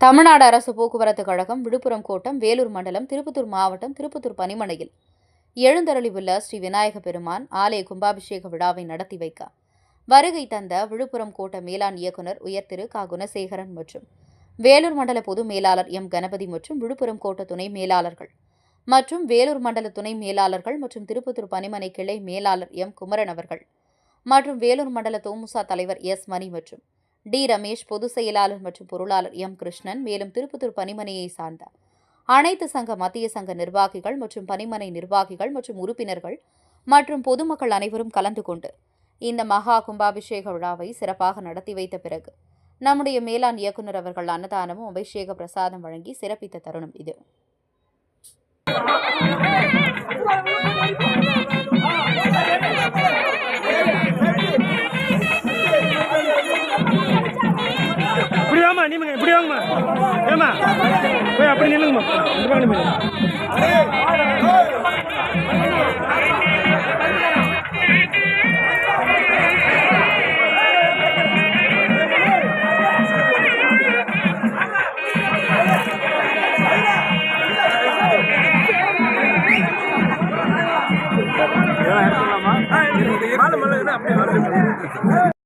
தமிழ்நாடு அரசு போக்குவரத்து கழகம் விழுப்புரம் கோட்டம் வேலூர் மண்டலம் திருப்பத்தூர் மாவட்டம் திருப்பத்தூர் பனிமனையில் எழுந்தருளியுள்ள ஸ்ரீ விநாயக பெருமான் ஆலய கும்பாபிஷேக விழாவை நடத்தி வைக்க வருகை தந்த விழுப்புரம் கோட்ட மேலாண் இயக்குனர் உயர் திரு க. குணசேகரன் மற்றும் வேலூர் மண்டல பொது மேலாளர் எம். கணபதி மற்றும் விழுப்புரம் கோட்ட துணை மேலாளர்கள் மற்றும் வேலூர் மண்டல துணை மேலாளர்கள் மற்றும் திருப்பத்தூர் பனிமனை கிளை மேலாளர் எம். குமரன் அவர்கள் மற்றும் வேலூர் மண்டல தோமுசா தலைவர் எஸ். மணி மற்றும் டி. ரமேஷ் பொதுச் செயலாளர் மற்றும் பொருளாளர் எம். கிருஷ்ணன் மேலும் திருப்பத்தூர் பனிமனையை சார்ந்த அனைத்து சங்க மத்திய சங்க நிர்வாகிகள் மற்றும் பனிமனை நிர்வாகிகள் மற்றும் உறுப்பினர்கள் மற்றும் பொதுமக்கள் அனைவரும் கலந்து கொண்டு இந்த மகா கும்பாபிஷேக விழாவை சிறப்பாக நடத்தி வைத்த பிறகு நம்முடைய மேலாண் இயக்குனர் அவர்கள் அன்னதானமும் அபிஷேக பிரசாதம் வழங்கி சிறப்பித்த தருணம் இது. நீமா நீமா இப்படி வாங்கம்மா. ஏமா போய் அப்படி நில்லுங்கம்மா. இப்படி வாங்க மேலே எடுத்துக்கலாமா